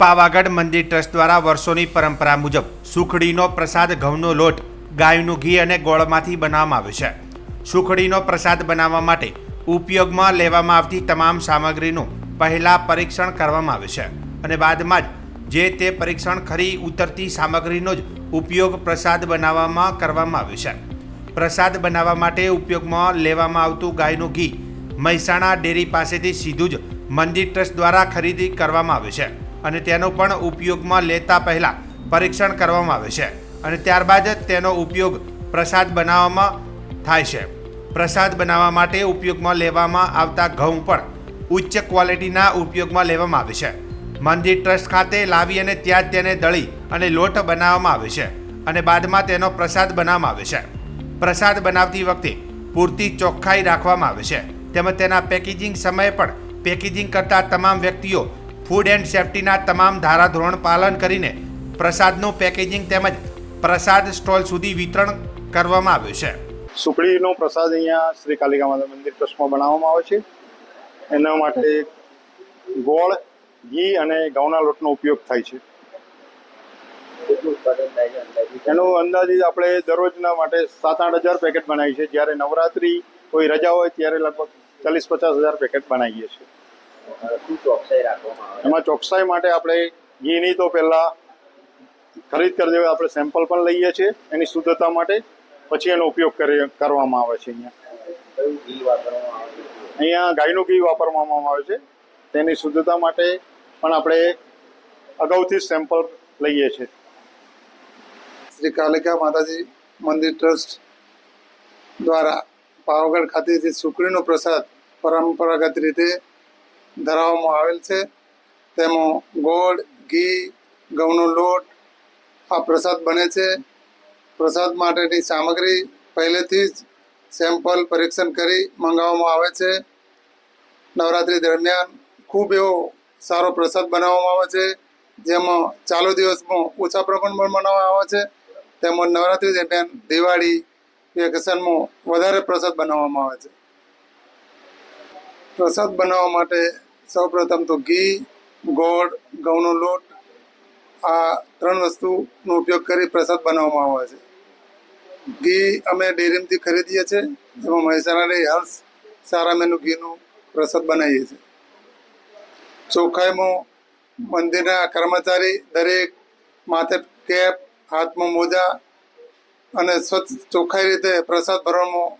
પાવાગઢ મંદિર ટ્રસ્ટ દ્વારા વર્ષોની પરંપરા મુજબ સુખડીનો પ્રસાદ, ઘઉંનો લોટ, ગાયનું ઘી અને ગોળમાંથી બનાવવામાં આવે છે. સુખડીનો પ્રસાદ બનાવવા માટે ઉપયોગમાં લેવામાં આવતી તમામ સામગ્રીનું પહેલાં પરીક્ષણ કરવામાં આવે છે અને બાદમાં જ જે તે પરીક્ષણ ખરી ઉતરતી સામગ્રીનો જ ઉપયોગ પ્રસાદ બનાવવામાં કરવામાં આવે છે. પ્રસાદ બનાવવા માટે ઉપયોગમાં લેવામાં આવતું ગાયનું ઘી મહેસાણા ડેરી પાસેથી સીધું જ મંદિર ટ્રસ્ટ દ્વારા ખરીદી કરવામાં આવે છે. અને તેનો પણ ઉપયોગમાં લેતા પહેલાં પરીક્ષણ કરવામાં આવે છે. અને ત્યારબાદ જ તેનો ઉપયોગ પ્રસાદ બનાવવામાં થાય છે. પ્રસાદ બનાવવા માટે ઉપયોગમાં લેવામાં આવતા ઘઉં પણ ઉચ્ચ ક્વોલિટીના ઉપયોગમાં લેવામાં આવે છે. મંદિર ટ્રસ્ટ ખાતે લાવી અને ત્યાં તેને દળી અને લોટ બનાવવામાં આવે છે અને બાદમાં તેનો પ્રસાદ બનાવવામાં આવે છે. પ્રસાદ બનાવતી વખતે પૂરતી ચોખ્ખાઈ રાખવામાં આવે છે. તેમજ તેના પેકેજિંગ સમયે પણ પેકેજિંગ કરતા તમામ વ્યક્તિઓ ફૂડ એન્ડ સેફ્ટીના તમામ ધારાધોરણ પાલન કરીને પ્રસાદનું પેકેજિંગ તેમજ પ્રસાદ સ્ટોલ સુધી વિતરણ કરવામાં આવ્યું છે. સુખડીનો પ્રસાદ અહીંયા શ્રી કાલિકા માતા મંદિર ટ્રસ્ટમાં બનાવવામાં આવે છે. એના માટે ગોળ, ઘી અને ઘઉંના લોટનો ઉપયોગ થાય છે. એનું અંદાજિત આપણે દરરોજના માટે સાત આઠ હજાર પેકેટ બનાવીએ છીએ. જ્યારે નવરાત્રી કોઈ રજા હોય ત્યારે લગભગ ચાલીસ પચાસ હજાર પેકેટ બનાવીએ છીએ. શું ચોકસાઈ રાખવામાં આવે? એમાં ચોકસાઈ માટે આપણે ઘીની તો પહેલાં ખરીદ કરી દેવાય આપણે સેમ્પલ પણ લઈએ છીએ એની શુદ્ધતા માટે પછી એનો ઉપયોગ કરી કરવામાં આવે છે અહીંયા. અહીંયા ગાયનું ઘી વાપરવામાં આવે છે તેની શુદ્ધતા માટે પણ આપણે અગાઉથી સેમ્પલ લઈએ છીએ. શ્રી કાલિકા માતાજી મંદિર ટ્રસ્ટ દ્વારા પાવાગઢ ખાતેથી સુખડીનો પ્રસાદ પરંપરાગત રીતે ધરાવવામાં આવેલ છે. તેમાં ગોળ, ઘી, ઘઉંનો લોટ આ પ્રસાદ બને છે. પ્રસાદ માટેની સામગ્રી પહેલેથી જ સેમ્પલ પરીક્ષણ કરી મંગાવવામાં આવે છે. નવરાત્રિ દરમિયાન ખૂબ એવો સારો પ્રસાદ બનાવવામાં આવે છે. જેમાં ચાલુ દિવસમાં ઓછા પ્રમાણમાં બનાવવામાં આવે છે. તેમજ નવરાત્રિ દરમિયાન દિવાળી, વેકેશનમાં વધારે પ્રસાદ બનાવવામાં આવે છે. પ્રસાદ બનાવવા માટે સૌપ્રથમ તો ઘી, ગોળ, ઘઉંનો લોટ, આ ત્રણ વસ્તુનો ઉપયોગ કરી પ્રસાદ બનાવવામાં આવે છે. ઘી અમે ડેરીમાંથી ખરીદીએ છીએ, એમાં મહેસાણાની હર્ષ સારા મેનું ઘીનું પ્રસાદ બનાવીએ છીએ. ચોખ્ખાઈમાં મંદિરના કર્મચારી દરેક માથે કેપ હાથમાં મોજા અને સ્વચ્છ ચોખ્ખાઈ રીતે પ્રસાદ ભરવામાં